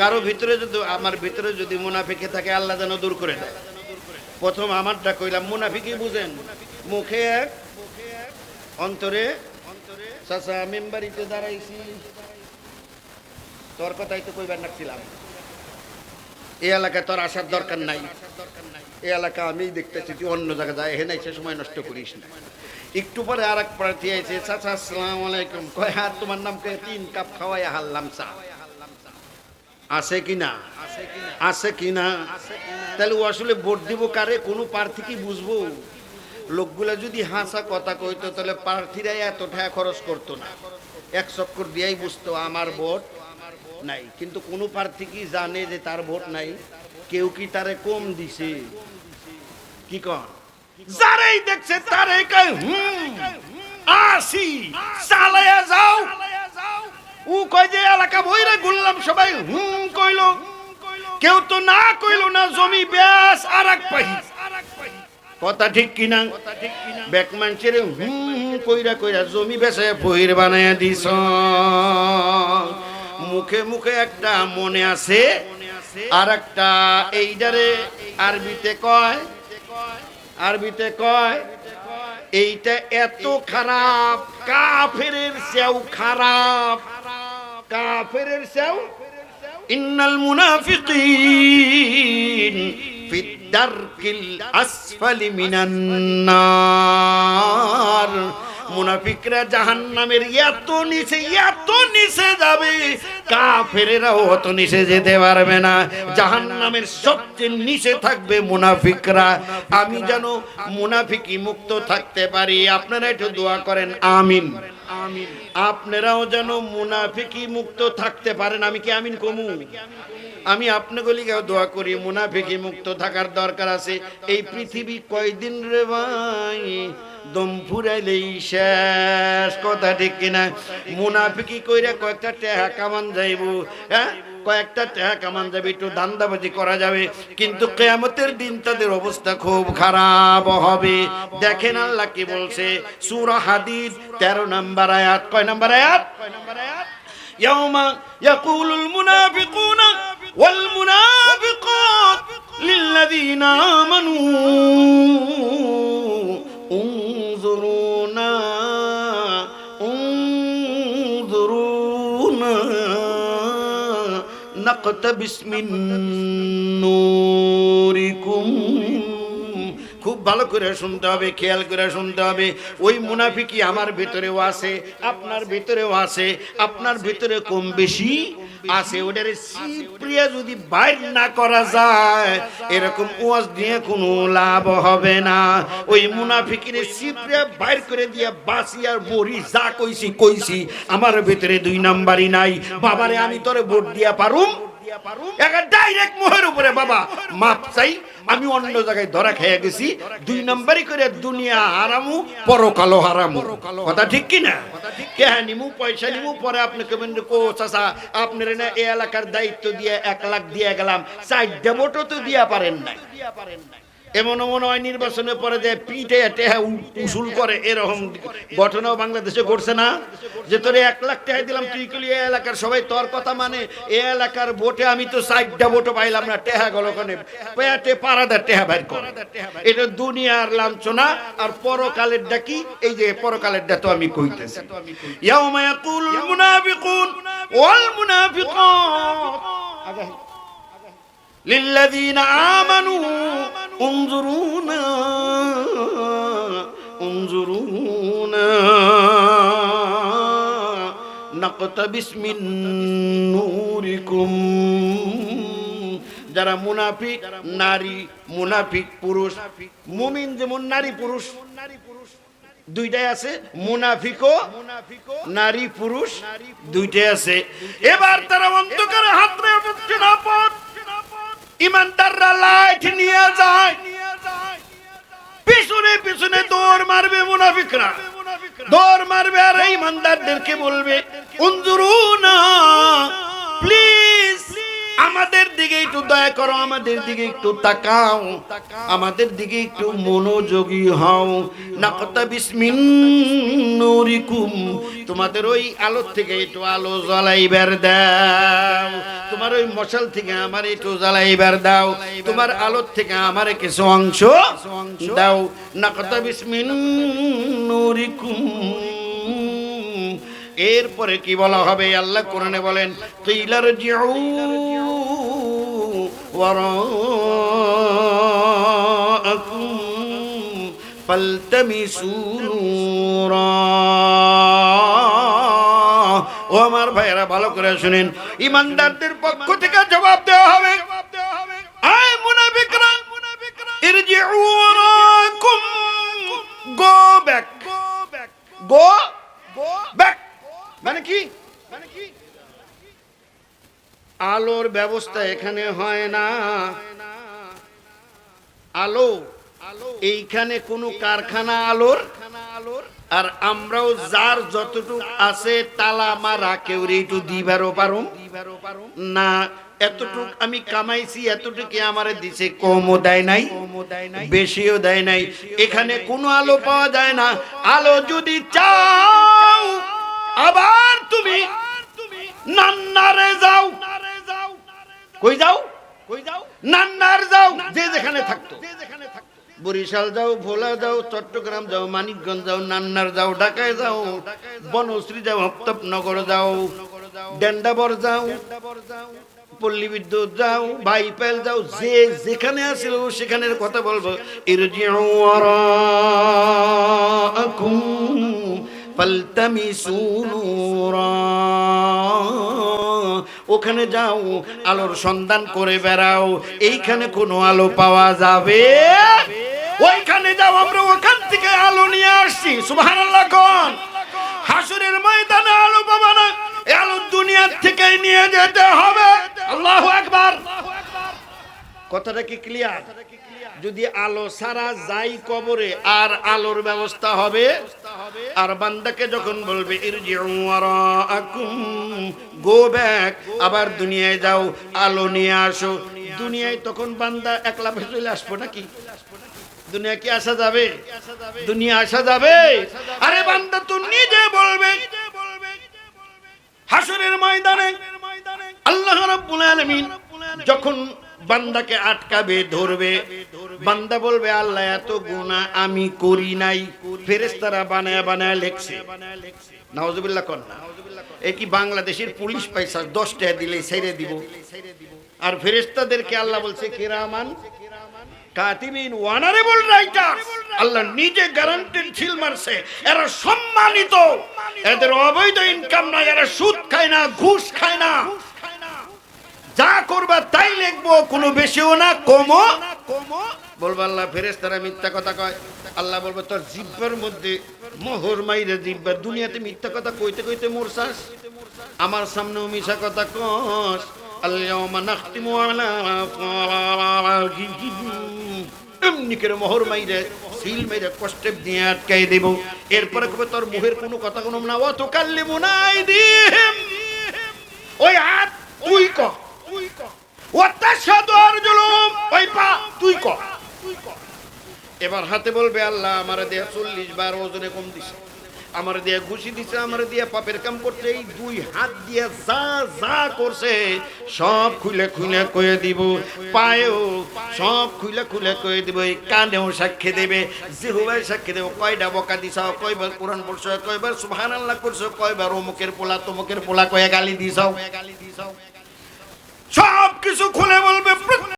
কারও ভিতরে যদি, আমার ভিতরে যদি মুনাফিকে থাকে, আল্লাহ যেন দূর করে দেয়। প্রথম আমারটা কইলাম মুনাফিকি বুঝেন। মুখে এক, অন্তরে, চাচা, মেম্বারিতে দাঁড়াইছি। তোর কথাই তো কইবার নাকছিলাম এই এলাকায় তোর আসার দরকার নাই। এই এলাকা আমি দেখতেছি, তুই অন্য জায়গায় যায় সে সময় নষ্ট করিস না। একটু পরে আর এক প্রার্থী আছে চাচা, আসসালাম আলাইকুম। কয় তোমার নাম কে তিন কাপ খাওয়াই হারলাম, চা। আছে কি না? আছে কি না? তাহলে ও আসলে ভোট দিব কারে? কোনো প্রার্থী কি বুঝব? লোকগুলা যদি হাসা কথা কইতো তাহলে প্রার্থীরাই এত টাকা খরচ করতো না। এক চক্কর দিয়াই বুঝতো আমার ভোট নাই। কিন্তু কোনো প্রার্থী কি জানে যে তার ভোট নাই? কেউ কি তারে কম দিছে? কি কন? যারাই দেখছে তারাই কয় হুম আসি চালায়া যাও। ও কয় যে এলাকা বইরে ঘুরলাম সবাই হুম কইলো। কেউ তো না কইলো না, জমি ব্যাস আর এক পাহি। কথা ঠিক কিনা ব্যাক মানুষের হুম হুম কইরা কইরা জমি বেচে বইর বানায় দিস মুখে মুখে একটা মনে আছে, আর একটা এইটারে আরবিতে কয় আরবিতে কয়, এইটা এত খারাপ, কাফেরের সেও খারাপ। কাফেরের সেও ইন্নাল মুনাফিকিন ফি দারকিল আসফালি মিনান নার। মুনাফিকরা জাহান্নামের এত নিচে এত নিচে যাবে, কাফেরেরাও অত নিচে যেতে পারবে না। জাহান্নামের সবচেয়ে নিচে থাকবে মুনাফিকরা। আমি যেন মুনাফিকি মুক্ত থাকতে পারি। আপনারা একটু দোয়া করেন আমিন আমিন। আপনারাও যেন মুনাফিকি মুক্ত থাকতে পারেন, আমি কি আমিন কমু? আমি আপনাগুলিকেও দোয়া করি মুনাফিকি মুক্ত থাকার দরকার আছে। এই পৃথিবী কয়দিন রে ভাই? দম ফুরাইলেই শেষ, কথা ঠিক কিনা? মুনাফিকি কইরা কয়েকটা টেহা কামান যাইব হ্যাঁ? কয়েকটা টেহা কামান যাবে, একটু দান্দাবাজি করা যাবে। কিন্তু কেয়ামতের দিন তাদের অবস্থা খুব খারাপ হবে। দেখেন আল্লাহ কি বলছে, সূরা হাদিদ 13 নম্বর আয়াত, কয় কয় নম্বর আয়াত يوم يقول المنافقون والمنافقات للذين آمنوا انظرونا انظرونا نقتبس من نوركم খুব ভালো করে শুনতে হবে, খেয়াল করে শুনতে হবে। ওই মুনাফিকি আমার ভিতরেও আছে, আপনার ভিতরেও আছে, আপনার ভিতরে কম বেশি আছে। ওটারে সিপ্রিয়া যদি বাইর না করা যায়, এরকম ওয়াজ দিয়ে কোনো লাভ হবে না। ওই মুনাফিকিরে সিপ্রিয়া বাইর করে দিয়ে বাসি আর মরি, যা কইছি কইছি। আমার ভিতরে দুই নাম্বারই নাই। বাবারে, আমি তোরে ভোট দিয়া পারুম? ডাইরেক্ট মোহের উপরে বাবা মাপ চাই। আমি অন্য জায়গায় ধরা খেয়ে গেছি। দুই নাম্বারই করে দুনিয়া হারামু পরকালো হারামু। কথা ঠিক কি না? কে নিমু পয়সা নিমু পরে আপনাকে কেমন কো চাচা আপনার না এই এলাকার দায়িত্ব দিয়ে এক লাখ দিয়ে গেলাম। চার ডেমোটো তো দিয়া পারেন নাই। এমন মনে হয় নির্বাচনের পরে যে পিঠে টেহা উসুল করে, এরকম ঘটনাও বাংলাদেশে ঘটছে না। যে তোর এক লাখ টেহাই দিলাম, তুই কলি এ এলাকার সবাই তোর কথা মানে এ এলাকার ভোটে আমি তো সাইডটা ভোটও পাইলাম না, টেহা গল কনে পারাদার টেহা ভাই করে। এটা দুনিয়ার লাঞ্ছনা, আর পরকালের ডাকি এই যে পরকালের ডা তো আমি কইতেছি। ইয়াউমা মুনাফিকুন ওয়াল মুনাফিকাত। লিল্লাযীনা আমানু انظرونا انظرونا نقتبس من نوركم যারা মুনাফিক নারী মুনাফিক পুরুষ মুমিন যেমন নারী পুরুষ দুইটাই আছে মুনাফিকো নারী পুরুষ দুইটাই আছে এবার তারা অন্ধকারে হাত রে পড়ছে না পড় ইমানদাররা লাইট নিয়ে যায়। পিছনে পিছনে দৌড় মারবে মুনাফিকরা। দৌড় মারবে আর ইমানদারদেরকে বলবে, উনজুরুনা প্লিজ আমাদের দিকে একটু দয়া করো, আমাদের দিকে একটু তাকাও, আমাদের দিকে একটু মনোযোগী হও। নাকতা বিসমিন নূরিকুম, তোমাদের ওই আলো থেকে একটু আলো জ্বালাইবার দাও। তোমার ওই মশাল থেকে আমার একটু জ্বালাইবার দাও। তোমার আলোর থেকে আমার কিছু অংশ দাও। নাকতা বিসমিন নূরিকুম। এরপরে কি বলা হবে? আল্লাহ কোরআনে বলেন কিলার জিউ ওয়ারাআকুম ফালতামিসু নূরা ও আমার ভাইয়েরা, ভালো করে শুনেন। ইমানদারদের পক্ষ থেকে জবাব দেওয়া হবে। আয় মুনাফিকরা ইরজিউ ওয়ারাকুম গো ব্যাক। Go back. মানে কি মানে কি? আলোর ব্যবস্থা এখানে হয় না। আলো, এইখানে কোনো কারখানা আলোর, আর আমরাও যার যতটুক আছে তালা মারা কেউ একটু দিবারও পারো না, এতটুক আমি কামাইছি, এতটুকু আমারে দিছে, কমও দেয় নাই, বেশিও দেয় নাই। এখানে কোনো আলো পাওয়া যায় না। আলো যদি চাও, আবার তুমি কই যাও? কই যাও? নান্নার যাও যে যেখানে থাকতো। বরিশাল যাও ভোলা যাও চট্টগ্রাম যাও মানিকগঞ্জ যাও নান্নার যাও ঢাকায় যাও বনশ্রী যাও হপ্তপনগর যাও ডেন্ডাবর যাও পল্লী বিদ্যুৎ যাও বাইপেল যাও যে যেখানে আছিল সেখানের কথা বলব। ইরজিউ ওয়ারাআকুম ফালতামিসু নূরা। ওখানে যাও, আলোর সন্ধান করে বেড়াও। এইখানে কোনো আলো পাওয়া যাবে? ওইখানে যাও, আমরা ওখান থেকে আলো নিয়ে আসছি। সুবহানাল্লাহ কোন? হাসুরের ময়দানে আলো পাবা না। আলো দুনিয়ার থেকে নিয়ে যেতে হবে। আল্লাহ একবার কথাটা কি ক্লিয়ার যদি আলো সারা যাই কবরে, আর আলোর ব্যবস্থা হবে? আর বান্দাকে যখন বলবে গো ব্যাক আবার দুনিয়ায় যাও, আলো নিয়ে আসো। দুনিয়ায় তখন বান্দা একলা চলে আসব নাকি? দুনিয়া কি আসা যাবে? দুনিয়া আসা যাবে? আরে বান্দা তো নিজে বলবে। হাসরের ময়দানে আল্লাহ আলামিন যখন বান্দাকে আটকাবে, ধরবে বান্দা বলবে আল্লাহ এত গুনাহ আমি করি নাই। ফেরেশতারা বানায় বানায় লেখছে। নাউজুবিল্লাহ কর না। এ কি বাংলাদেশের পুলিশ পয়সা দশ টাকা দিলে ছেড়ে দিব। আর ফেরেশতাদেরকে আল্লাহ বলছে কিরামান কাতিবিন ওয়ানারেবল রাইটার আল্লাহ নিজে গ্যারান্টেড ছিল মারছে। এরা সম্মানিত। এদের অবৈধ ইনকাম নাই। এরা সুদ খায় না ঘুষ খায় না। যা করবা তাই লিখব কোনো বেশিও না কমও বলব আল্লাহ ফেরেস তারা মিথ্যা কথা কয়। আল্লাহ বলব, তোর জিব্বার মধ্যে মোহর মাইরে জিব্বার দুনিয়াতে মিথ্যা কথা কইতে কইতে মোরসাস আমার সামনেও মিশা কথা কস আটকাই দেব। এরপরে কবে তোর কোনো কথা না ক। তুই ক। এবার হাতে বলবে, আল্লাহ আমার দেহ চল্লিশ বার ওজনে কম দিছে। আমার দিয়ে ঘুষি দিছে, আমার দিয়ে পাপের কাম করছে। এই দুই হাত দিয়ে যা যা করছে, সব খুলে খুলে কয়ে দিব। পায়েও সব খুলে খুলে কয়ে দিব। এই কানেও সাক্ষী দেবে। জিহুবাই সাক্ষী দেব। কয়টা বকা দিছ, কয়বার কোরআন পড়ছো, কয়বার সুবহান আল্লাহ করছ কয়বার অমুকের পোলা তমুকের পোলা কয়ে গালি দিছ। গালি দিছ সব